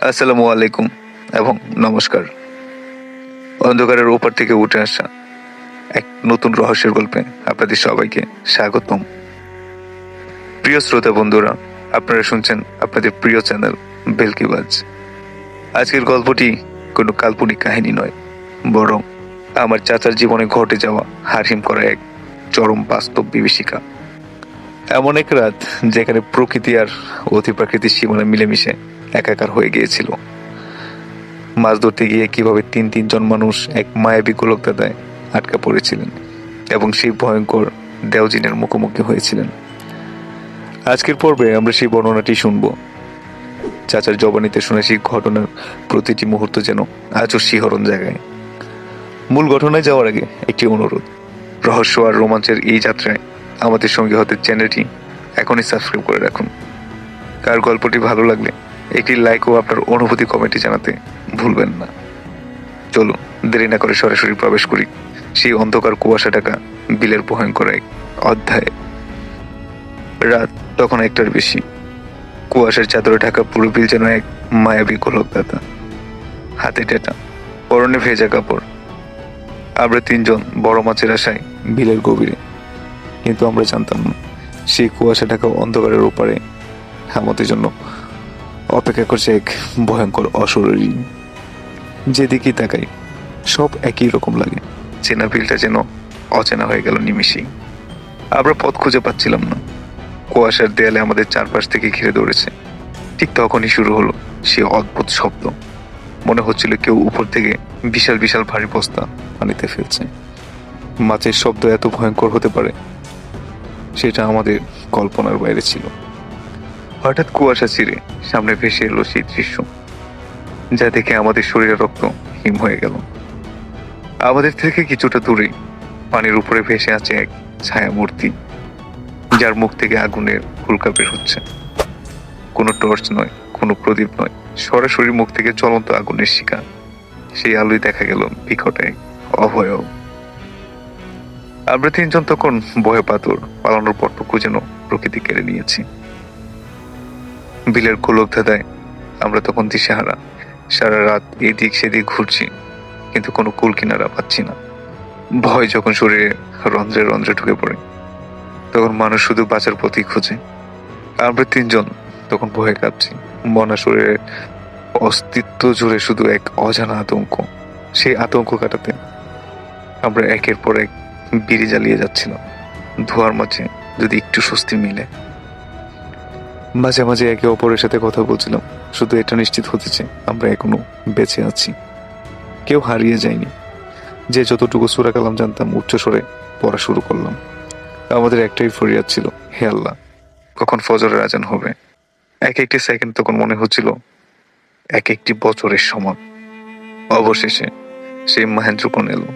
আসসালামু আলাইকুম এবং নমস্কার। অন্ধকারের ওপর থেকে উঠে আসা এক নতুন রহস্যের গল্পে আপনাদের সবাইকে স্বাগতম। প্রিয় শ্রোতা বন্ধুরা, আপনারা শুনছেন আপনাদের প্রিয় চ্যানেল বেলকিবাজ আজকের গল্পটি কোনো কাল্পনিক কাহিনী নয়, বরং আমার চাচার জীবনে ঘটে যাওয়া হারহিম করা এক চরম বাস্তব বিভীষিকা। এমন এক রাত যেখানে প্রকৃতি আর অতি প্রাকৃতিক সীমানা মিলেমিশে একাকার হয়ে গিয়েছিল। মাছ ধরতে গিয়ে কীভাবে তিন, তিনজন মানুষ এক মায়াবী গোলকদাদায় আটকা পড়েছিলেন এবং সেই ভয়ঙ্কর দেওজিনের মুখোমুখি হয়েছিলেন। আজকের পর্বে আমরা সেই বর্ণনাটি শুনব। চাচার জবানিতে শুনে সেই ঘটনার প্রতিটি মুহূর্ত যেন আজও শিহরণ জায়গায় মূল ঘটনায় যাওয়ার আগে একটি অনুরোধ। রহস্য আর রোমাঞ্চের এই যাত্রায় আমাদের সঙ্গে হতে চ্যানেলটি এখনই সাবস্ক্রাইব করে রাখুন। কার গল্পটি ভালো লাগলে একটি লাইক ও আপনার অনুভূতি কমেন্টে জানাতে ভুলবেন না। চলুন, দেরি না করে সরাসরি প্রবেশ করি। সেই অন্ধকার কুয়াশা টাকা বিলের ভয়ঙ্কর এক অধ্যায়। রাত তখন একটার বেশি। কুয়াশার চাদরে ঢাকা পুরো বিল যেন এক মায়াবী গোলকদাতা। হাতে টেটা পরনে ভেজা কাপড়। আমরা তিনজন বড় মাছের আশায় বিলের গভীরে। কিন্তু আমরা জানতাম না, সেই কুয়াশা ঢাকা অন্ধকারের ওপারে আমাদের জন্য অপেক্ষা করছে এক ভয়ঙ্কর অশরীরী। যেদিকেই তাকাই, সব একই রকম লাগে। চেনা বিলটা যেন অচেনা হয়ে গেল নিমিষেই। আমরা পথ খুঁজে পাচ্ছিলাম না। কুয়াশার দেয়ালে আমাদের চারপাশ থেকে ঘিরে ধরেছে ঠিক তখনই শুরু হলো সে অদ্ভুত শব্দ। মনে হচ্ছিল কেউ উপর থেকে বিশাল বিশাল ভারী বস্তা পানিতে ফেলছে। মাছের শব্দ এত ভয়ঙ্কর হতে পারে, সেটা আমাদের কল্পনার বাইরে ছিল। হঠাৎ কুয়াশা ছিঁড়ে সামনে ভেসে এলো সেই দৃশ্য, যা দেখে আমাদের শরীরে রক্ত হিম হয়ে গেল। আমাদের থেকে কিছুটা দূরে পানির উপরে ভেসে আছে এক ছায়া মূর্তি, যার মুখ থেকে আগুনের ফুলকা বের হচ্ছে। কোনো টর্চ নয়, কোনো প্রদীপ নয়, সরাসরি মুখ থেকে চলন্ত আগুনের শিকা সেই আলোয় দেখা গেল বিকটে এক অভয়ব আমরা তিনজন তখন ভয়ে পাথর পালানোর পটটুকু যেন প্রকৃতি কেড়ে নিয়েছি। বিলের গোলক ধাঁধায় আমরা তখন দিশেহারা। সারা রাত এদিক সেদিক ঘুরছি, কিন্তু কোনো কুল কিনারা পাচ্ছি না। ভয় যখন শরীরে রন্ধ্রে রন্ধ্রে ঢুকে পড়ে, তখন মানুষ শুধু বাঁচার পথই খোঁজে। আমরা তিনজন তখন ভয়ে কাঁপছি। মনা শরীরে অস্তিত্ব জুড়ে শুধু এক অজানা আতঙ্ক, সেই আতঙ্ক কাটাতে আমরা একের পর এক বিড়ি জ্বালিয়ে যাচ্ছিলাম। ধোয়ার মাঝে যদি একটু স্বস্তি মিলে। মাঝে মাঝে একে অপরের সাথে কথা বলছিলাম। শুধু এটা নিশ্চিত হতেছে আমরা এখনও বেঁচে আছি। কেউ হারিয়ে যায়নি। যে যতটুকু সুরা কালাম জানতাম উচ্চস্বরে পড়া শুরু করলাম। আমাদের একটাই ফরিয়াদ ছিল, হে আল্লাহ, কখন ফজরের আজান হবে? এক একটি সেকেন্ড তখন মনে হচ্ছিল, এক একটি বছরের সমান। অবশেষে সেই মহেন্দ্রকোণ এলো।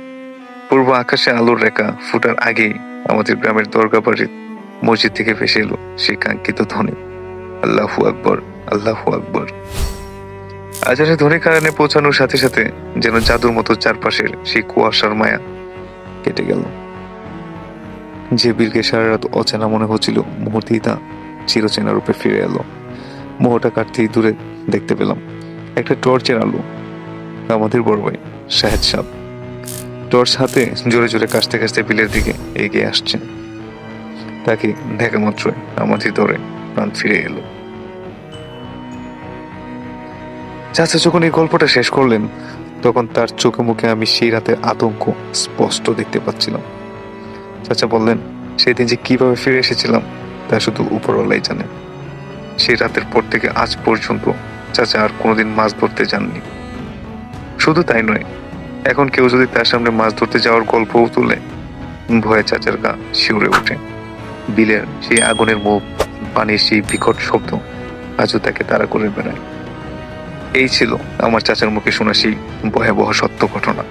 পূর্ব আকাশে আলোর রেখা ফুটার আগেই আমাদের গ্রামের দরগা বাড়ির মসজিদ থেকে ভেসে এলো সেই কাঙ্ক্ষিত ধ্বনি। আল্লাহু আকবর আল্লাহু আকবর। আজানের ধ্বনি কারণে পৌঁছানোর সাথে সাথে যেন জাদুর মতো চারপাশের সেই কুয়াশার মায়া কেটে গেল। যে বীরকে সারা রাত অচেনা মনে হচ্ছিল, মুহূর্তেই তা চিরচেনা রূপে ফিরে এলো। মোহটা কাটতেই দূরে দেখতে পেলাম, একটা টর্চের আলো। আমাদের বড় ভাই, শাহেদ সাহ। টর্চ হাতে জোরে জোরে কাশতে কাশতে বিলের দিকে এগিয়ে আসছে। তাকে দেখা মাত্রই আমাদের ধরে। প্রাণ ফিরে এলো। চাচা যখন এই গল্পটা শেষ করলেন, তখন তার চোখে মুখে আমি সেই রাতে আতঙ্ক স্পষ্ট দেখতে পাচ্ছিলাম। চাচা বললেন সেই দিন যে কীভাবে ফিরে এসেছিলাম, তা শুধু উপরওয়ালাই জানে। সেই রাতের পর থেকে আজ পর্যন্ত চাচা আর কোনোদিন মাছ ধরতে যাননি। শুধু তাই নয়, এখন কেউ যদি তার সামনে মাছ ধরতে যাওয়ার গল্পও তুলে, ভয়ে চাচার গা শিউরে ওঠে। বিলের সেই আগুনের মুখ পানির সেই বিকট শব্দ আজও তাকে তাড়া করে বেড়ায়। এই ছিল আমার চাচার মুখে শোনা সেই ভয়াবহ সত্য ঘটনা।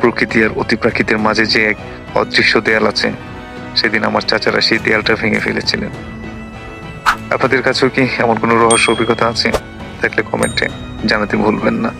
প্রকৃতি আর অতি প্রাকৃতির মাঝে যে এক অদৃশ্য দেয়াল আছে, সেদিন আমার চাচারা সেই দেয়ালটা ভেঙে ফেলেছিলেন। আপনাদের কাছেও কি এমন কোনো রহস্য অভিজ্ঞতা আছে? থাকলে কমেন্টে জানাতে ভুলবেন না।